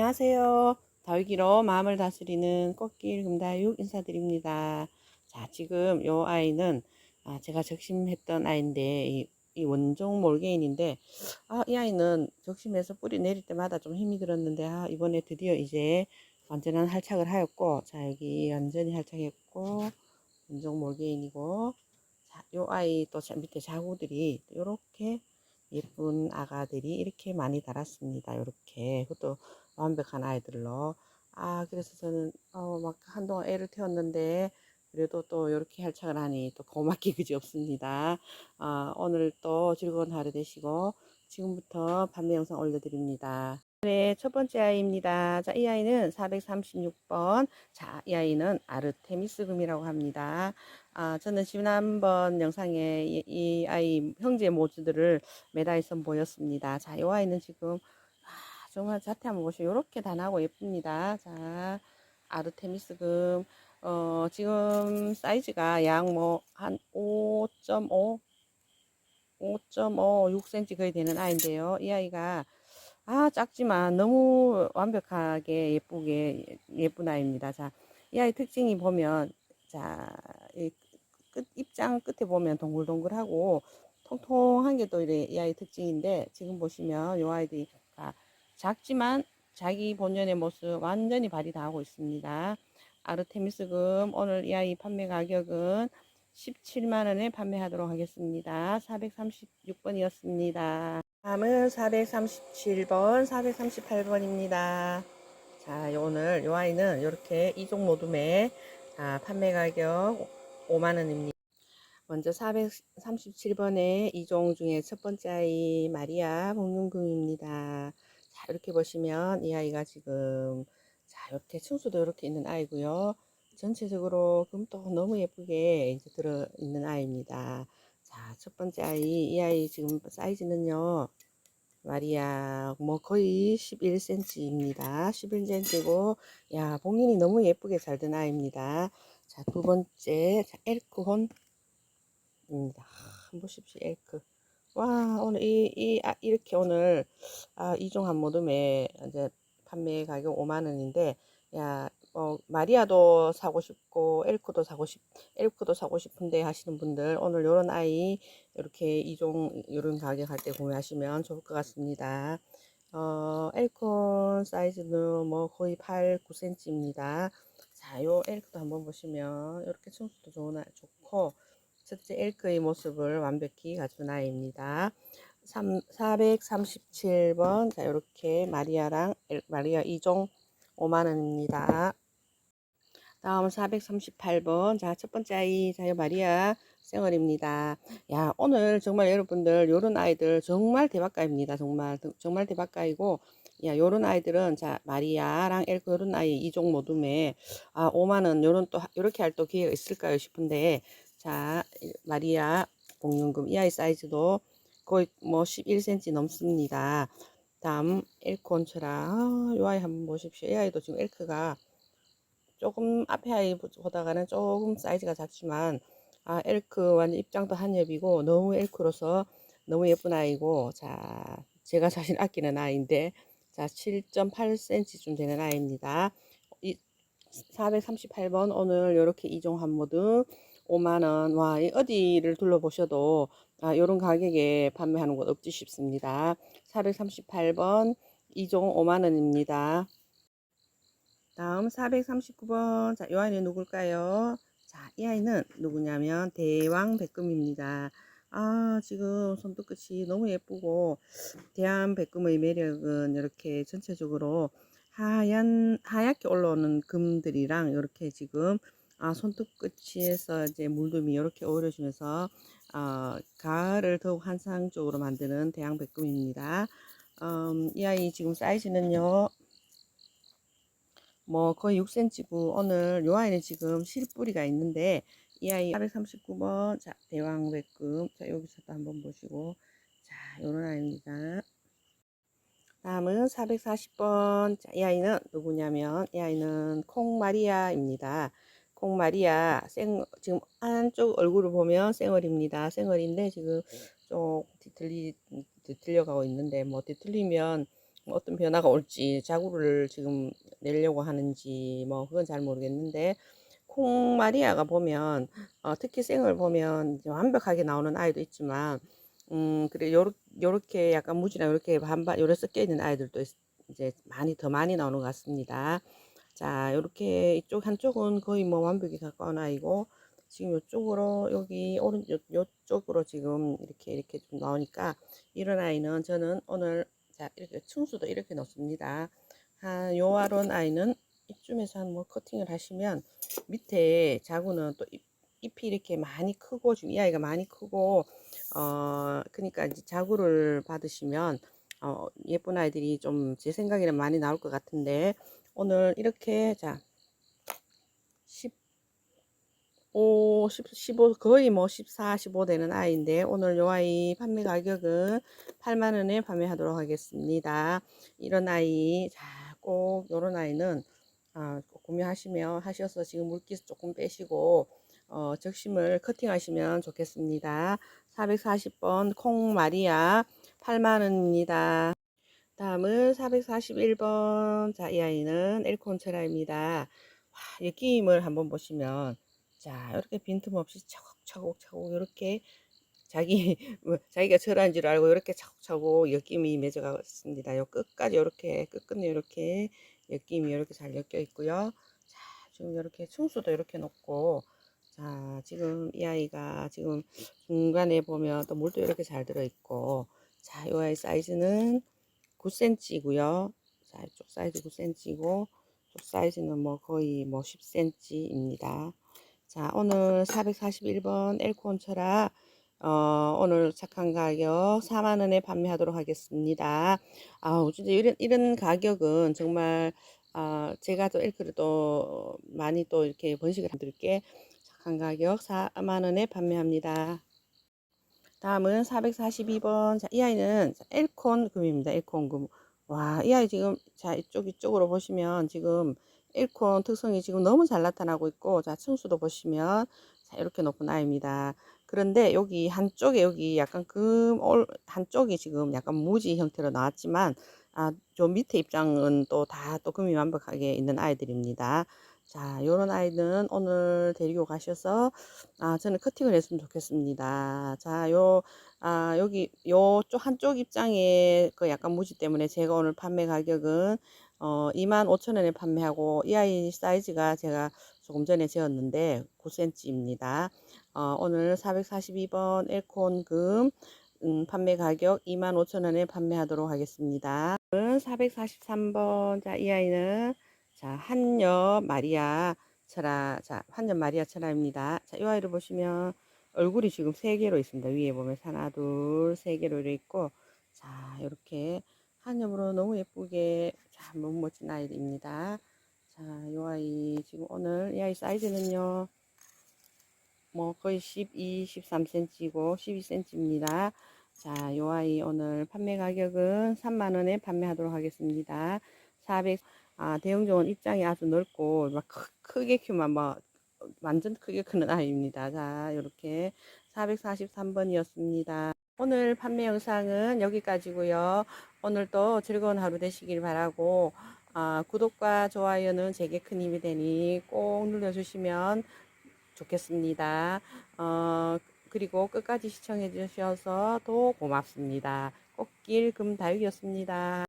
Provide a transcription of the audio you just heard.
안녕하세요. 다육이로 마음을 다스리는 꽃길 금다육 인사드립니다. 자, 지금 요 아이는 아, 제가 적심했던 아이인데 이, 이 원종 몰개인인데 아, 이 아이는 적심해서 뿌리 내릴 때마다 좀 힘이 들었는데 아, 이번에 드디어 이제 완전한 활착을 하였고 자, 여기 완전히 활착했고 원종 몰개인이고 자, 요 아이 또 자- 밑에 자구들이 요렇게 예쁜 아가들이 이렇게 많이 달았습니다. 이렇게 그것도 완벽한 아이들로 아 그래서 저는 어막 한동안 애를 태웠는데 그래도 또 이렇게 할착을 하니 또 고맙기 그지 없습니다. 아 오늘 또 즐거운 하루 되시고 지금부터 판매 영상 올려드립니다. 네, 첫 번째 아이입니다. 자, 이 아이는 436번. 자, 이 아이는 아르테미스금이라고 합니다. 아, 저는 지난번 영상에 이, 이 아이 형제 모주들을 매다해서 보였습니다. 자, 이 아이는 지금 아, 정말 자태 한번 보시면 이렇게 단하고 예쁩니다. 자, 아르테미스금 어, 지금 사이즈가 약뭐한 5.5 5.5, 6cm 거의 되는 아이인데요. 이 아이가 아 작지만 너무 완벽하게 예쁘게 예쁜 아이입니다. 자, 이 아이 특징이 보면 자, 이 끝, 입장 끝에 보면 동글동글하고 통통한 게 또 이 아이 특징인데 지금 보시면 이 아이들가 작지만 자기 본연의 모습 완전히 발휘 다 하고 있습니다. 아르테미스금 오늘 이 아이 판매 가격은 17만 원에 판매하도록 하겠습니다. 436번이었습니다. 다음은 437번, 438번입니다. 자, 오늘 요 아이는 이렇게 이종 모둠에 자, 판매 가격 5만 원입니다. 먼저 437번의 이종 중에 첫 번째 아이 마리아 복륜금입니다. 자, 이렇게 보시면 이 아이가 지금 자, 이렇게 층수도 이렇게 있는 아이고요. 전체적으로 금도 너무 예쁘게 이제 들어 있는 아이입니다. 자, 첫 번째 아이, 이 아이 지금 사이즈는요, 마리아, 뭐 거의 11cm입니다. 11cm고, 야, 봉인이 너무 예쁘게 잘 된 아이입니다. 자, 두 번째, 자, 엘크혼입니다. 한번 보십시오, 엘크. 와, 오늘 이, 이, 아, 이렇게 오늘, 아, 이종 한 모듬에 이제 판매 가격 5만원인데, 야, 어, 마리아도 사고 싶고 엘크도 사고 싶 엘크도 사고 싶은데 하시는 분들 오늘 요런 아이 이렇게 이종 요런 가격 할때 구매하시면 좋을 것 같습니다. 어, 엘콘 사이즈는 뭐 거의 8, 9cm입니다. 자, 요 엘크도 한번 보시면 이렇게 층수도 좋은 아이 좋고 첫째 엘크의 모습을 완벽히 갖춘 아이입니다. 3, 437번 자, 이렇게 마리아랑 엘, 마리아 이종 5만원입니다. 다음 438번. 자, 첫 번째 아이, 자요 마리아 생얼입니다. 야, 오늘 정말 여러분들, 요런 아이들 정말 대박가입니다. 정말, 정말 대박가이고, 야, 요런 아이들은, 자, 마리아랑 엘코 요런 아이 이종 모둠에, 아, 5만원, 요런 또, 요렇게 할 또 기회가 있을까요? 싶은데, 자, 마리아 공룡금, 이 아이 사이즈도 거의 뭐 11cm 넘습니다. 다음, 엘콘처라. 아, 요 아이 한번 보십시오. 이 아이도 지금 엘크가 조금 앞에 아이보다가는 조금 사이즈가 작지만 아 엘크 완전 입장도 한엽이고 너무 엘크로서 너무 예쁜 아이고 자 제가 자신 아끼는 아이인데 자 7.8cm쯤 되는 아이입니다. 이 438번 오늘 이렇게 이종 한 모드 5만원 와 어디를 둘러보셔도 아, 요런 가격에 판매하는 곳 없지 싶습니다. 438번 이종 5만원입니다. 다음 439번. 자, 이 아이는 누굴까요? 자, 이 아이는 누구냐면 대왕 백금입니다. 아, 지금 손톱끝이 너무 예쁘고 대왕 백금의 매력은 이렇게 전체적으로 하얀 하얗게 올라오는 금들이랑 이렇게 지금 아, 손톱 끝에서 이제 물듬이 이렇게 어우러지면서 어, 가을을 더욱 환상적으로 만드는 대왕 백금입니다. 음, 이 아이 지금 사이즈는요. 뭐 거의 6cm고 오늘 요 아이는 지금 실뿌리가 있는데 이 아이 439번 자 대왕 백금 자 여기서 또 한번 보시고 자 요런 아이입니다 다음은 440번 자, 이 아이는 누구냐면 이 아이는 콩마리아입니다 콩마리아 생 지금 안쪽 얼굴을 보면 생얼입니다. 생얼인데 지금 좀 뒤틀리 뒤틀려 가고 있는데 뭐 뒤틀리면 뭐 어떤 변화가 올지 자구를 지금 내려고 하는지 뭐 그건 잘 모르겠는데 콩마리아가 보면 어, 특히 생을 보면 완벽하게 나오는 아이도 있지만 음 그래 요렇 요렇게 약간 무지랑 요렇게 반반 요래 섞여 있는 아이들도 있- 이제 많이 더 많이 나오는 것 같습니다. 자, 요렇게 이쪽 한쪽은 거의 뭐 완벽히 가까운 아이고 지금 요쪽으로 여기 오른 요, 요쪽으로 지금 이렇게 이렇게 좀 나오니까 이런 아이는 저는 오늘 자 이렇게 층수도 이렇게 넣습니다. 한 요아론 아이는 이쯤에서 한 뭐 커팅을 하시면 밑에 자구는 또 잎, 잎이 이렇게 많이 크고 지금 이 아이가 많이 크고 어 그러니까 이제 자구를 받으시면 어 예쁜 아이들이 좀 제 생각에는 많이 나올 것 같은데 오늘 이렇게 자 15, 10, 15 거의 뭐 14, 15 되는 아이인데 오늘 요 아이 판매 가격은 8만 원에 판매하도록 하겠습니다. 이런 아이 자, 꼭 요런 아이는 아, 꼭 구매하시면 하셔서 지금 물기스 조금 빼시고 어, 적심을 커팅하시면 좋겠습니다. 440번 콩마리아 8만 원입니다. 다음은 441번. 자, 이 아이는 엘콘체라입니다. 와, 느낌을 한번 보시면, 자, 이렇게 빈틈없이 차곡차곡 차곡 이렇게 자기 뭐, 자기가 절한 줄 알고 이렇게 차곡차곡 엮임이 맺어가고 있습니다. 요 끝까지 이렇게 끝끝내 이렇게 엮임이 이렇게 잘 엮여 있고요. 자, 지금 이렇게 층수도 이렇게 놓고, 자, 지금 이 아이가 지금 중간에 보면 또 물도 이렇게 잘 들어 있고, 자, 이 아이 사이즈는 9cm이고요. 자, 이쪽 사이즈 9cm이고, 쪽 사이즈는 뭐 거의 뭐 10cm입니다. 자, 오늘 441번 엘콘 철아, 어, 오늘 착한 가격 4만원에 판매하도록 하겠습니다. 아우, 진짜 이런, 이런 가격은 정말, 아, 제가 또 엘크를 또 많이 또 이렇게 번식을 해드릴게. 착한 가격 4만원에 판매합니다. 다음은 442번. 자, 이 아이는 엘콘 금입니다. 엘콘 금. 와, 이 아이 지금, 자, 이쪽, 이쪽으로 보시면 지금 엘콘 특성이 지금 너무 잘 나타나고 있고, 자, 층수도 보시면, 자, 이렇게 높은 아이입니다. 그런데 여기 한쪽에 여기 약간 금, 올, 한쪽이 지금 약간 무지 형태로 나왔지만, 아, 저 밑에 입장은 또 다또 금이 완벽하게 있는 아이들입니다. 자, 요런 아이는 오늘 데리고 가셔서, 아, 저는 커팅을 했으면 좋겠습니다. 자, 요, 아, 여기, 요쪽 한쪽 입장에 그 약간 무지 때문에 제가 오늘 판매 가격은, 어, 25,000원에 판매하고, 이 아이 사이즈가 제가 조금 전에 재었는데, 9cm입니다. 어, 오늘 442번 엘콘 금, 음, 판매 가격 25,000원에 판매하도록 하겠습니다. 443번, 자, 이 아이는, 자, 한여 마리아 철아, 자, 한여 마리아 철아입니다. 자, 이 아이를 보시면 얼굴이 지금 세 개로 있습니다. 위에 보면 하나, 둘, 세 개로 이렇게 있고, 자, 이렇게 한엽으로 너무 예쁘게, 자, 너무 멋진 아이입니다. 자, 이 아이 지금 오늘 이 아이 사이즈는요, 뭐 거의 12, 13cm고 12cm입니다. 자, 이 아이 오늘 판매 가격은 3만원에 판매하도록 하겠습니다. 400, 아, 대형종은 입장이 아주 넓고, 막 크, 게 키우면 막 완전 크게 크는 아이입니다. 자, 이렇게 443번이었습니다. 오늘 판매 영상은 여기까지고요. 오늘도 즐거운 하루 되시길 바라고, 아, 구독과 좋아요는 제게 큰 힘이 되니 꼭 눌러주시면 좋겠습니다. 어, 그리고 끝까지 시청해 주셔서 더 고맙습니다. 꽃길 금다육이었습니다.